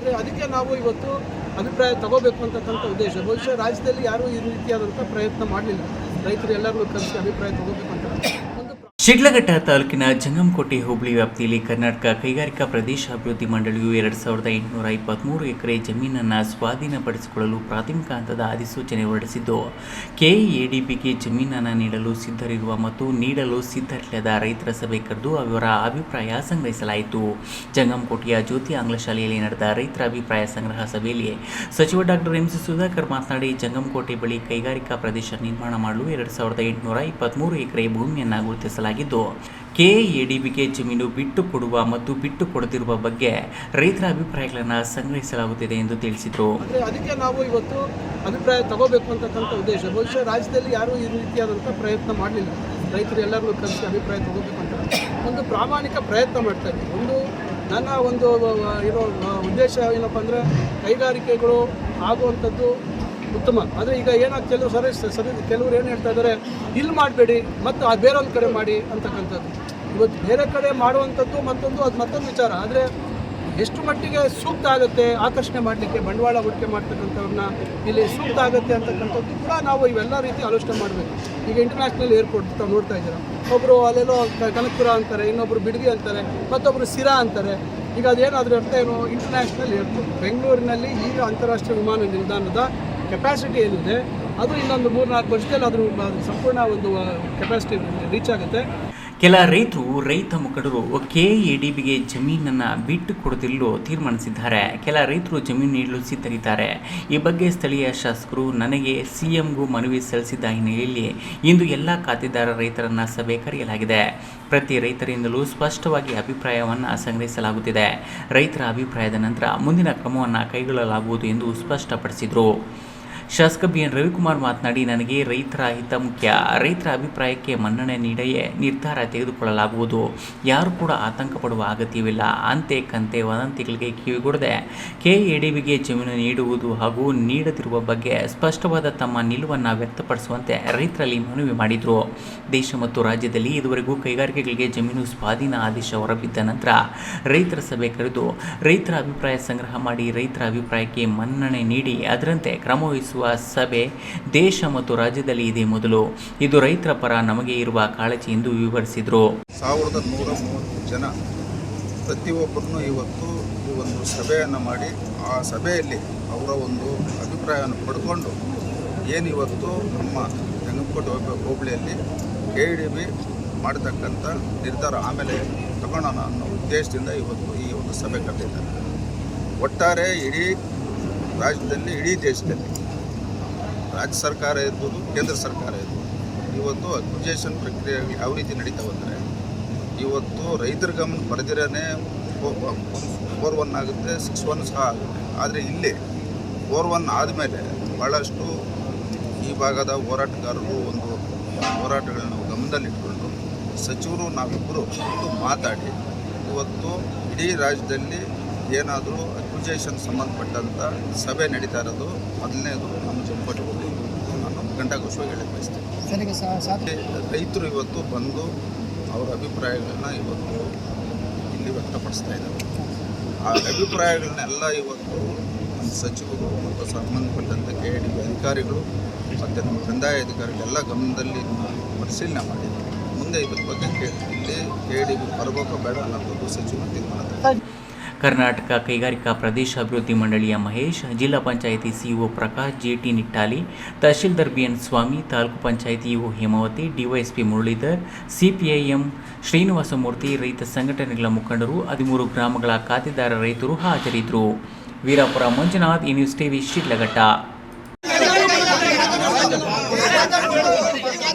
ಆದರೆ ಅದಕ್ಕೆ ನಾವು ಇವತ್ತು ಅಭಿಪ್ರಾಯ ತಗೋಬೇಕು ಅಂತಕ್ಕಂಥ ಉದ್ದೇಶ. ಬಹುಶಃ ರಾಜ್ಯದಲ್ಲಿ ಯಾರೂ ಈ ರೀತಿಯಾದಂಥ ಪ್ರಯತ್ನ ಮಾಡಲಿಲ್ಲ. ರೈತರು ಎಲ್ಲರಿಗೂ ಕರೆಸಿ ಅಭಿಪ್ರಾಯ ತಗೋಬೇಕು ಅಂತ. ಒಂದು ಶಿಡ್ಲಘಟ್ಟ ತಾಲೂಕಿನ ಜಂಗಮಕೋಟೆ ಹೋಬಳಿ ವ್ಯಾಪ್ತಿಯಲ್ಲಿ ಕರ್ನಾಟಕ ಕೈಗಾರಿಕಾ ಪ್ರದೇಶ ಅಭಿವೃದ್ಧಿ ಮಂಡಳಿಯು ಎರಡು ಸಾವಿರದ ಎಂಟುನೂರ ಇಪ್ಪತ್ತ್ಮೂರು ಎಕರೆ ಜಮೀನನ್ನು ಸ್ವಾಧೀನಪಡಿಸಿಕೊಳ್ಳಲು ಪ್ರಾಥಮಿಕ ಹಂತದ ಅಧಿಸೂಚನೆ ಹೊರಡಿಸಿದ್ದು ಕೆಎಡಿಬಿಗೆ ಜಮೀನನ್ನು ನೀಡಲು ಸಿದ್ಧರಿರುವ ಮತ್ತು ನೀಡಲು ಸಿದ್ಧರಿಲ್ಲದ ರೈತರ ಸಭೆ ಕರೆದು ಅವರ ಅಭಿಪ್ರಾಯ ಸಂಗ್ರಹಿಸಲಾಯಿತು. ಜಂಗಮಕೋಟೆಯ ಜ್ಯೋತಿ ಆಂಗ್ಲ ಶಾಲೆಯಲ್ಲಿ ನಡೆದ ರೈತರ ಅಭಿಪ್ರಾಯ ಸಂಗ್ರಹ ಸಭೆಯಲ್ಲಿ ಸಚಿವ ಡಾಕ್ಟರ್ ಎಂ. ಸಿ. ಸುಧಾಕರ್ ಮಾತನಾಡಿ, ಜಂಗಮಕೋಟೆ ಬಳಿ ಕೈಗಾರಿಕಾ ಪ್ರದೇಶ ನಿರ್ಮಾಣ ಮಾಡಲು ಎರಡು ಸಾವಿರದ ಎಂಟುನೂರ ಇಪ್ಪತ್ತ್ಮೂರು ಎಕರೆ ಭೂಮಿಯನ್ನು ಗುರುತಿಸಲಾಗಿದ್ದು ಕೆಎಡಿಬಿಗೆ ಜಮೀನು ಬಿಟ್ಟು ಕೊಡುವ ಮತ್ತು ಬಿಟ್ಟು ಕೊಡದಿರುವ ಬಗ್ಗೆ ರೈತರ ಅಭಿಪ್ರಾಯಗಳನ್ನು ಸಂಗ್ರಹಿಸಲಾಗುತ್ತಿದೆ ಎಂದು ತಿಳಿಸಿದರು. ಅದಕ್ಕೆ ನಾವು ಇವತ್ತು ಅಭಿಪ್ರಾಯ ತಗೋಬೇಕು ಅಂತಕ್ಕಂಥ ಉದ್ದೇಶ. ಬಹುಶಃ ರಾಜ್ಯದಲ್ಲಿ ಯಾರೂ ಈ ರೀತಿಯಾದಂಥ ಪ್ರಯತ್ನ ಮಾಡಲಿಲ್ಲ. ರೈತರು ಎಲ್ಲರಿಗೂ ಕಲಿಸಿ ಅಭಿಪ್ರಾಯ ತಗೋಬೇಕು ಅಂತ. ಒಂದು ಪ್ರಾಮಾಣಿಕ ಪ್ರಯತ್ನ ಮಾಡ್ತಾ ಇದ್ದೀವಿ ಒಂದು ನನ್ನ ಒಂದು ಇರೋ ಉದ್ದೇಶ ಏನಪ್ಪ ಅಂದರೆ ಕೈಗಾರಿಕೆಗಳು ಆಗುವಂಥದ್ದು ಉತ್ತಮ. ಆದರೆ ಈಗ ಏನಾಗ್ತಾ ಕೆಲವರು ಸರಿ ಸರಿ, ಕೆಲವರು ಏನು ಹೇಳ್ತಾ ಇದ್ದಾರೆ ಇಲ್ಲಿ ಮಾಡಬೇಡಿ, ಮತ್ತು ಆ ಬೇರೊಂದು ಕಡೆ ಮಾಡಿ ಅಂತಕ್ಕಂಥದ್ದು. ಇವತ್ತು ಬೇರೆ ಕಡೆ ಮಾಡುವಂಥದ್ದು ಮತ್ತೊಂದು, ಅದು ಮತ್ತೊಂದು ವಿಚಾರ. ಆದರೆ ಎಷ್ಟು ಮಟ್ಟಿಗೆ ಸೂಕ್ತ ಆಗುತ್ತೆ ಆಕರ್ಷಣೆ ಮಾಡಲಿಕ್ಕೆ, ಬಂಡವಾಳ ಹೂಡಿಕೆ ಮಾಡ್ತಕ್ಕಂಥವ್ರನ್ನ ಇಲ್ಲಿ ಸೂಕ್ತ ಆಗುತ್ತೆ ಅಂತಕ್ಕಂಥದ್ದು ಕೂಡ ನಾವು ಇವೆಲ್ಲ ರೀತಿ ಆಲೋಚನೆ ಮಾಡಬೇಕು. ಈಗ ಇಂಟರ್ನ್ಯಾಷನಲ್ ಏರ್ಪೋರ್ಟ್ ತಾವು ನೋಡ್ತಾ ಇದ್ದೀರ. ಒಬ್ಬರು ಅಲ್ಲೆಲ್ಲೋ ಕನಕಪುರ ಅಂತಾರೆ ಇನ್ನೊಬ್ಬರು ಬಿಡದಿ ಅಂತಾರೆ ಮತ್ತೊಬ್ಬರು ಸಿರಾ ಅಂತಾರೆ. ಈಗ ಅದೇನಾದರೂ ಅರ್ಥ ಏನು ಇಂಟರ್ನ್ಯಾಷನಲ್ ಏರ್ಪೋರ್ಟ್ ಬೆಂಗಳೂರಿನಲ್ಲಿ ಈಗ ಅಂತಾರಾಷ್ಟ್ರೀಯ ವಿಮಾನ ನಿಲ್ದಾಣದ ಕೆಪಾಸಿಟಿ ಏನಿದೆ, ಅದು ಇನ್ನೊಂದು ಮೂರ್ನಾಲ್ಕು ವರ್ಷದಲ್ಲಿ ಅದ್ರ ಸಂಪೂರ್ಣ ಒಂದು ಕೆಪಾಸಿಟಿ ರೀಚ್ ಆಗುತ್ತೆ. ಕೆಲ ರೈತರು ರೈತ ಮುಖಂಡರು ಕೆಎಡಿಬಿಗೆ ಜಮೀನನ್ನು ಬಿಟ್ಟು ಕೊಡದಿರಲು ತೀರ್ಮಾನಿಸಿದ್ದಾರೆ. ಕೆಲ ರೈತರು ಜಮೀನು ನೀಡಲು ಸಿದ್ಧರಿದ್ದಾರೆ. ಈ ಬಗ್ಗೆ ಸ್ಥಳೀಯ ಶಾಸಕರು ನನಗೆ ಸಿಎಂಗೂ ಮನವಿ ಸಲ್ಲಿಸಿದ್ದ ಹಿನ್ನೆಲೆಯಲ್ಲಿ ಇಂದು ಎಲ್ಲ ಖಾತೆದಾರ ರೈತರನ್ನ ಸಭೆ ಕರೆಯಲಾಗಿದೆ. ಪ್ರತಿ ರೈತರಿಂದಲೂ ಸ್ಪಷ್ಟವಾಗಿ ಅಭಿಪ್ರಾಯವನ್ನು ಸಂಗ್ರಹಿಸಲಾಗುತ್ತಿದೆ. ರೈತರ ಅಭಿಪ್ರಾಯದ ನಂತರ ಮುಂದಿನ ಕ್ರಮವನ್ನು ಕೈಗೊಳ್ಳಲಾಗುವುದು ಎಂದು ಸ್ಪಷ್ಟಪಡಿಸಿದರು. ಶಾಸಕ ಬಿ ಎನ್ ರವಿಕುಮಾರ್ ಮಾತನಾಡಿ, ನನಗೆ ರೈತರ ಹಿತ ಮುಖ್ಯ. ರೈತರ ಅಭಿಪ್ರಾಯಕ್ಕೆ ಮನ್ನಣೆ ನೀಡಿಯೇ ನಿರ್ಧಾರ ತೆಗೆದುಕೊಳ್ಳಲಾಗುವುದು. ಯಾರು ಕೂಡ ಆತಂಕ ಪಡುವ ಅಗತ್ಯವಿಲ್ಲ. ಅಂತೆ ಕಂತೆ ವದಂತಿಗಳಿಗೆ ಕಿವಿಗೊಡದೆ ಕೆಎಡಿಬಿಗೆ ಜಮೀನು ನೀಡುವುದು ಹಾಗೂ ನೀಡದಿರುವ ಬಗ್ಗೆ ಸ್ಪಷ್ಟವಾದ ತಮ್ಮ ನಿಲುವನ್ನು ವ್ಯಕ್ತಪಡಿಸುವಂತೆ ರೈತರಲ್ಲಿ ಮನವಿ ಮಾಡಿದರು. ದೇಶ ಮತ್ತು ರಾಜ್ಯದಲ್ಲಿ ಇದುವರೆಗೂ ಕೈಗಾರಿಕೆಗಳಿಗೆ ಜಮೀನು ಸ್ವಾಧೀನ ಆದೇಶ ಹೊರಬಿದ್ದ ನಂತರ ರೈತರ ಸಭೆ ಕರೆದು ರೈತರ ಅಭಿಪ್ರಾಯ ಸಂಗ್ರಹ ಮಾಡಿ ರೈತರ ಅಭಿಪ್ರಾಯಕ್ಕೆ ಮನ್ನಣೆ ನೀಡಿ, ಅದರಂತೆ ಕ್ರಮ ವಹಿಸುವ ಸಭೆ ದೇಶ ಮತ್ತು ರಾಜ್ಯದಲ್ಲಿ ಇದೆ ಮೊದಲು. ಇದು ರೈತರ ಪರ ನಮಗೆ ಇರುವ ಕಾಳಜಿ ಎಂದು ವಿವರಿಸಿದರು. ಸಾವಿರದ ನೂರ ಮೂವತ್ತು ಜನ ಪ್ರತಿಯೊಬ್ಬರನ್ನು ಇವತ್ತು ಈ ಒಂದು ಸಭೆಯನ್ನು ಮಾಡಿ ಆ ಸಭೆಯಲ್ಲಿ ಅವರ ಒಂದು ಅಭಿಪ್ರಾಯವನ್ನು ಪಡ್ಕೊಂಡು ಏನು ಇವತ್ತು ನಮ್ಮ ಹೋಬ- ಹೋಬಳಿಯಲ್ಲಿ ಕೆ ಡಿ ಬಿ ಮಾಡತಕ್ಕಂಥ ನಿರ್ಧಾರ ಆಮೇಲೆ ತಗೊಳ್ಳೋಣ ಅನ್ನೋ ಉದ್ದೇಶದಿಂದ ಇವತ್ತು ಈ ಒಂದು ಸಭೆ ಕರೆದಿದ್ದಾರೆ. ಒಟ್ಟಾರೆ ಇಡೀ ರಾಜ್ಯದಲ್ಲಿ, ಇಡೀ ದೇಶದಲ್ಲಿ ರಾಜ್ಯ ಸರ್ಕಾರ ಇರ್ಬೋದು, ಕೇಂದ್ರ ಸರ್ಕಾರ ಇರ್ಬೋದು, ಇವತ್ತು ಅಕ್ವಿಜೇಷನ್ ಪ್ರಕ್ರಿಯೆ ಯಾವ ರೀತಿ ನಡೀತಾವೆ ಅಂದರೆ, ಇವತ್ತು ರೈತರ ಗಮನ ಬರೆದಿರೇ ಫೋರ್ ಒನ್ ಆಗುತ್ತೆ, ಸಿಕ್ಸ್ ಒನ್ ಸಹ ಆಗುತ್ತೆ. ಆದರೆ ಇಲ್ಲಿ ಫೋರ್ ಒನ್ ಆದಮೇಲೆ ಭಾಳಷ್ಟು ಈ ಭಾಗದ ಹೋರಾಟಗಾರರು ಒಂದು ಹೋರಾಟಗಳನ್ನು ಗಮನದಲ್ಲಿಟ್ಕೊಂಡು ಸಚಿವರು ನಾವಿಬ್ಬರು ಮಾತಾಡಿ, ಇವತ್ತು ಇಡೀ ರಾಜ್ಯದಲ್ಲಿ ಏನಾದರೂ ಅಕ್ವಿಜೇಷನ್ ಸಂಬಂಧಪಟ್ಟಂಥ ಸಭೆ ನಡೀತಾ ಇರೋದು ಮೊದಲನೇದು ನಮ್ಮ ಜಂಪಟ್ಟು ನಾನು ಘಂಟಾಘೋಷವಾಗಿ ಹೇಳಕ್ಕೆ ಬಯಸ್ತೇನೆ. ರೈತರು ಇವತ್ತು ಬಂದು ಅವರ ಅಭಿಪ್ರಾಯಗಳನ್ನ ಇವತ್ತು ಇಲ್ಲಿ ವ್ಯಕ್ತಪಡಿಸ್ತಾ ಇದ್ದಾರೆ. ಆ ಅಭಿಪ್ರಾಯಗಳನ್ನೆಲ್ಲ ಇವತ್ತು ನಮ್ಮ ಸಚಿವರು ಮತ್ತು ಸಂಬಂಧಪಟ್ಟಂಥ ಕೆ ಡಿ ಅಧಿಕಾರಿಗಳು ಮತ್ತು ನಮ್ಮ ಕಂದಾಯ ಅಧಿಕಾರಿಗಳೆಲ್ಲ ಗಮನದಲ್ಲಿ ಪರಿಶೀಲನೆ ಮಾಡಿದ್ದಾರೆ. ಮುಂದೆ ಇದ್ರ ಬಗ್ಗೆ ಕೇಳಿ ಇಲ್ಲಿ ಕೆ ಡಿ ಬಿ ಬರಬೇಕೋ ಬೇಡ ಅನ್ನೋದು ಸಚಿವರು ತೀರ್ಮಾನ. ಕರ್ನಾಟಕ ಕೈಗಾರಿಕಾ ಪ್ರದೇಶ ಅಭಿವೃದ್ಧಿ ಮಂಡಳಿಯ ಮಹೇಶ್, ಜಿಲ್ಲಾ panchayat CEO Prakash, JT Nittali, tahsildar BN Swamy, taluk panchayat EO Hemavathi, DYSP Muralidhar, CPIM Srinivasamurthy, ರೈತ ಸಂಘಟನೆಗಳ ಮುಖಂಡರು, ಹದಿಮೂರು ಗ್ರಾಮಗಳ ಖಾತೆದಾರ ರೈತರು ಹಾಜರಿದ್ದರು. ವೀರಾಪುರ ಮಂಜುನಾಥ್ ಈ ನ್ಯೂಸ್ ಟಿವಿ ಶಿಡ್ಲಘಟ್ಟ